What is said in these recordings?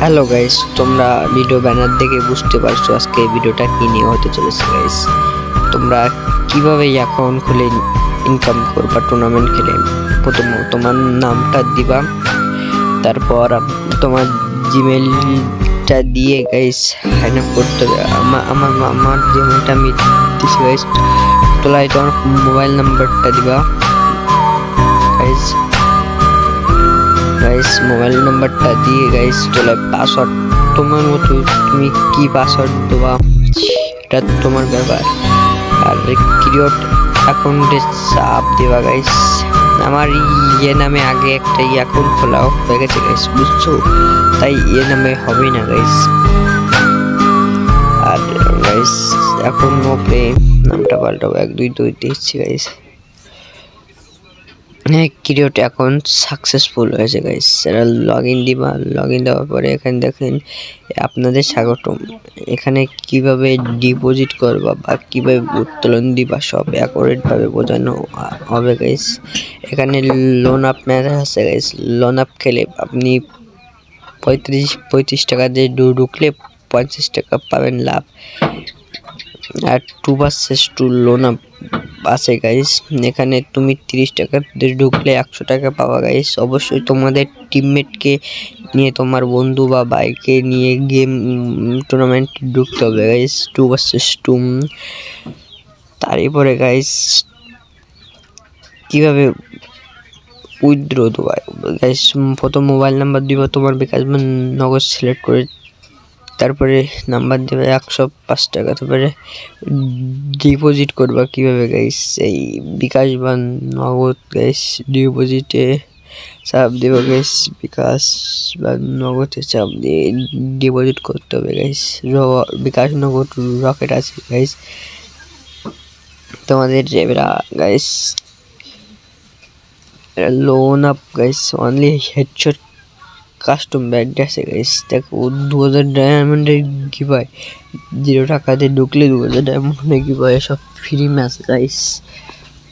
Hello guys তোমরা video banner দেখে বুঝতে পারছ আজকে ভিডিওটা কি নিয়ে হতে চলেছে গাইস তোমরা কীভাবে অ্যাকাউন্ট খুলে ইনকাম করবা টুর্নামেন্ট খেলে? প্রথম তোমার নামটা দিবা, তারপর তোমার জিমেলটা দিয়ে গাইস সাইন আপ করতে হবে। আমার আমার আমার জিমেলটা আমি দিচ্ছি গাইস তোলাই তোমার মোবাইল নাম্বারটা দিবা গাইস গাইস মোবাইল নাম্বারটা দিয়ে গাইস চলে পাসওয়ার্ড তোমার মতো তুমি কি পাসওয়ার্ড দেবা? এটা তোমার ব্যাপার। আর ক্রিয়েট অ্যাকাউন্টে চাপ দেবা গাইস আমার ইয়ে নামে আগে একটা অ্যাকাউন্ট খোলা হয়ে গেছে গাইস বুঝছ? তাই ইয়ে নামে হবে না গাইস আর গাইস এখন ওপরে নামটা পাল্টাবো। এক, দুই দুই, দিচ্ছি গাইস ক্রিয়েট অ্যাকাউন্ট সাকসেসফুল হয়েছে গাইস সেটা লগ ইন দিবা লগ ইন দেওয়ার পরে এখানে দেখেন, আপনাদের স্বাগতম। এখানে কীভাবে ডিপোজিট করবা বা কীভাবে উত্তোলন দিবা সব অ্যাকোরেটভাবে বোঝানো হবে গাইস এখানে লোন আপ ম্যাচ আছে গাইস লোন আপ খেলে আপনি পঁয়ত্রিশ পঁয়ত্রিশ টাকা দিয়ে ঢুকলে পঞ্চাশ টাকা পাবেন লাভ। আর two versus two lone wolf আছে গাইস এখানে তুমি তিরিশ টাকা ঢুকলে একশো টাকা পাওয়া গাইস অবশ্যই তোমাদের টিমমেটকে নিয়ে, তোমার বন্ধু বা বাইকে নিয়ে গেম টুর্নামেন্ট ঢুকতে হবে গাইস টু ভার্সেস টু তারপরে গাইস কীভাবে উইথড্র দেওয়া গাইস প্রথম মোবাইল নাম্বার দিব তোমার বিকাশ নগদ সিলেক্ট করে তারপরে নাম্বার দেবে একশো পাঁচ টাকা। তারপরে ডিপোজিট করবা কীভাবে গাইস এই বিকাশ বা নগদ গাইস ডিপোজিটে চাপ দেবে গাইস বিকাশ বা নগদে চাপ দিয়ে ডিপোজিট করতে হবে গাইস বিকাশ নগদ রকেট আছে গাইস তোমাদের এবার guys lone wolf guys only headshot custom band আছে গাইস দেখো দু হাজার ডায়মন্ডের কি পায় জিরো টাকাতে ঢুকলে দু হাজার ডায়মন্ডে কি পায় সব ফ্রি ম্যাচ গাইস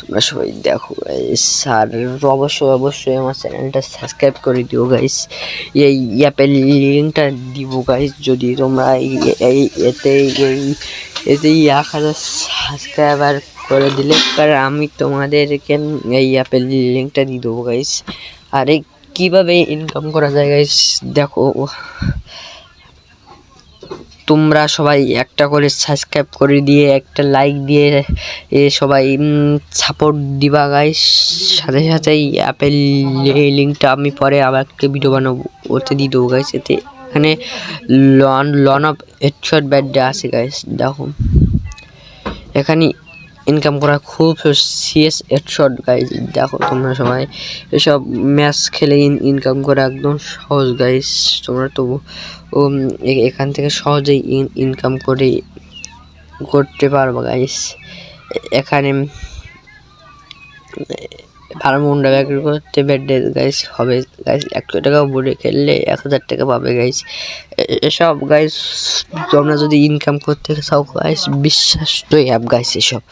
তোমরা সবাই দেখো গাইস আর অবশ্যই অবশ্যই আমার চ্যানেলটা সাবস্ক্রাইব করে দিও গাইস এই অ্যাপের লিঙ্কটা দিব গাইস যদি তোমরা এই- এতে, এই এতেই এক হাজার সাবস্ক্রাইবার করে দিলে আর আমি তোমাদেরকে এই অ্যাপের লিঙ্কটা দিয়ে দেবো গাইস আর এই কীভাবে ইনকাম করা যায় গাইস দেখো তোমরা সবাই একটা করে সাবস্ক্রাইব করে দিয়ে, একটা লাইক দিয়ে, এ সবাই সাপোর্ট দিবা গাইস সাথে সাথে এই অ্যাপের লিঙ্কটা আমি পরে আবার একটা ভিডিও বানাবো। ওতে দিয়ে দেবো গাইস এতে। এখানে lone lone wolf headshot bad আছে গাইস দেখো। এখানে ইনকাম করা খুব সিএস হেডশট গাইজ দেখো তোমরা সবাই। এসব ম্যাচ খেলে ইনকাম করা একদম সহজ গাইস তোমরা তো এখান থেকে সহজেই ইনকাম করে, করতে পারব গাইজ এখানে ভালো মুন্ডা বিক্রি করতে বেডে গাইস হবে গাইস একশো টাকা বোর্ডে খেললে এক হাজার টাকা পাবে গাইস এসব গাইস তোমরা যদি ইনকাম করতে চাও গাইস বিশ্বাস তো অ্যাপ গাইস এসব।